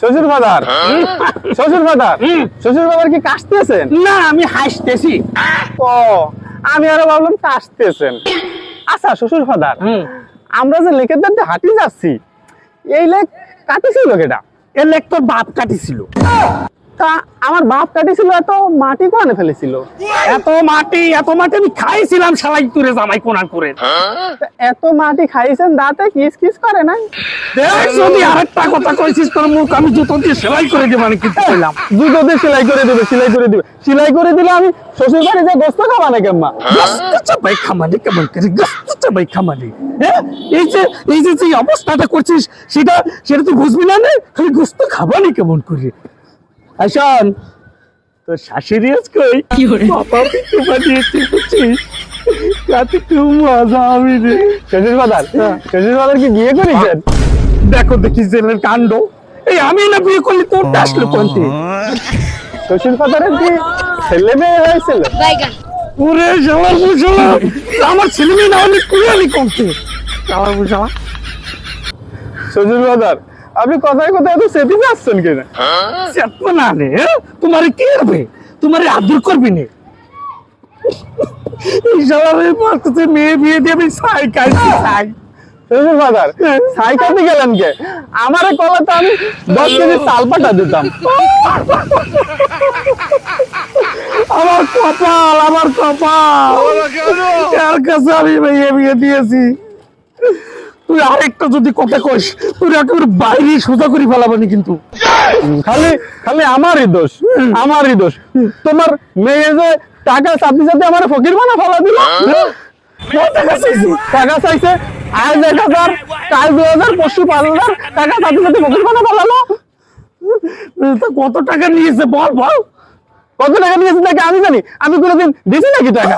শ্বশুর ফাদার? শ্বশুর ফাদার? শ্বশুর ফাদার কি কাশতেছেন? না আমি হাসতেছি। ও আমি আরও ভাবলাম কাশতেছেন। আচ্ছা শ্বশুর ফাদার আমরা যে লেকের দাঁড়িয়ে হাঁটি যাচ্ছি এই লেক কাটিছিল কেটা এর লেখ তোর বাপ কাটিছিল। তা আমার বাপ কাটিছিল এত মাটি কোয়ানে ফেলেছিল? এত মাটি এত মাটি আমি খাইছিলাম শালাই তুরে জামাই কোনার করে। এত মাটি খাইছেন দাঁতে কিস কিস করে না দেখ যদি আরেকটা কথা কইছিস তোর মুখ আমি জুতো দিয়ে সেলাই করে দিয়ে মানে কিন্তু কইলাম। জুতো দিয়ে সেলাই করে দেবে সেলাই করে দিবে। সেলাই করে দিলে আমি শ্বশুর বাড়ি যে গোস্ত খাওয়া না কেম্মা? গস্ত চাবাই খামালি কেমন করে গস্ত চাবাই খামালি হ্যাঁ? এই যে এই যে যে অবস্থাটা করছিস সেটা সেটা তুই বুঝবি না নে? খালি গোস্ত খাবানি কেমন করে? আসান তোর শাশুড়ি আজ কই বাবা পিঠে বানিয়েছে বুঝছিস? কাতে খুব মজা আমি রে। শ্বশুর ফাদার শ্বশুর ফাদার কি বিয়ে করেছেন? দেখো দেখি জেলের কাণ্ড। এই আমি না বিয়ে করলি তোর আসলো কোনটি শ্বশুর ফাদারের কি ছেলে মেয়ে হয়েছিল? ওরে শালার বুঝলা আমার ছেলে মেয়ে না হলে তুই আমি কমতে শালার বুঝলা শ্বশুর ফাদার আপনি কথায় কথায় এত সেটি যাচ্ছেন কেন? চেতনা না রে তোমারে কি করবে তোমারে আদর করবি নে? মেয়ে বিয়ে দিয়ে আমি সাই সাই। সাইকেল গেলেন কে? আমার কলা তো আমি দশ কেজি চাল পাঠা দিতাম। আমার কপাল আমার কপাল। কাছে আমি মেয়ে বিয়ে দিয়েছি? তুই আরেকটা যদি তুই একেবারে বাইরে সোজা করে ফেলাবানি কিন্তু। খালি খালি আমারই দোষ আমারই দোষ। তোমার মেয়ে যে টাকা আমার ফকির ফলা দিল। টাকা চাইছে, আজ এক হাজার, কাল দু হাজার, পরশু পাঁচ হাজার, টাকা সাথে সাথে ফকির বানা ফলালো। কত টাকা নিয়েছে বল বল। কত টাকা নিয়েছে তাকে আমি জানি। আমি কোনোদিন দিছি নাকি টাকা?